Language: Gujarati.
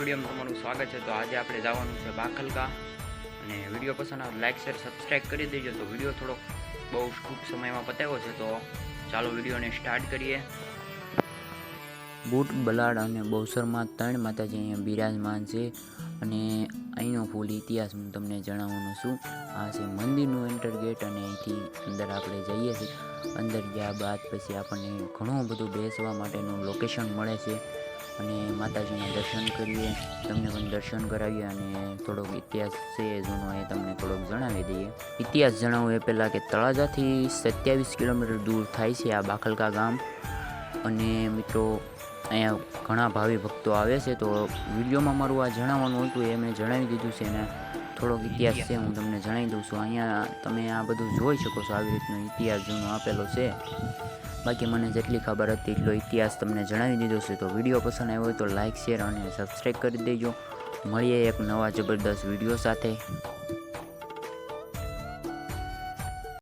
વિડીયોમાં તમારું સ્વાગત છે. તો આજે આપણે જવાનું છે બાખલકા અને વીડિયો પસંદ આવે લાઇક શેર સબસ્ક્રાઈબ કરી દેજો. તો વીડિયો થોડોક બહુ ટૂંક સમયમાં પતાવ્યો છે, તો ચાલો વિડીયોને સ્ટાર્ટ કરીએ. બુટ, બલાડ અને બહુસરમાં ત્રણ માતાજી અહીંયા બિરાજમાન છે. અને અહીંનો ફૂલ ઇતિહાસ હું તમને જણાવવાનું છું. આ છે મંદિરનું એન્ટર ગેટ અને અહીંથી અંદર આપણે જઈએ છીએ. અંદર ગયા બાદ પછી આપણને ઘણું બધું બેસવા માટેનું લોકેશન મળે છે. અને માતાજીના દર્શન કરીએ, તમને પણ દર્શન કરાવીએ અને થોડોક ઇતિહાસ છે જૂનો એ તમને થોડોક જણાવી દઈએ. ઇતિહાસ જણાવું એ પહેલાં કે તળાજાથી સત્યાવીસ કિલોમીટર દૂર થાય છે આ બાખલકા ગામ. અને મિત્રો, અહીંયા ઘણા ભાવિ ભક્તો આવે છે, તો વિડીયોમાં મારું આ જણાવવાનું હતું એ મેં જણાવી દીધું છે ને થોડોક ઇતિહાસ છે, હું તમને જણાવી દઉં છું. અહીંયા તમે આ બધું જોઈ શકો છો આવી રીતનો ઇતિહાસ જૂનો આપેલો છે. બાકી મને જેટલી ખબર હતી એટલો ઇતિહાસ તમને જણાવી દીધો છે. તો વીડિયો પસંદ આવ્યો હોય તો લાઇક શેર અને સબસ્ક્રાઈબ કરી દેજો. મળીએ એક નવા જબરદસ્ત વીડિયો સાથે.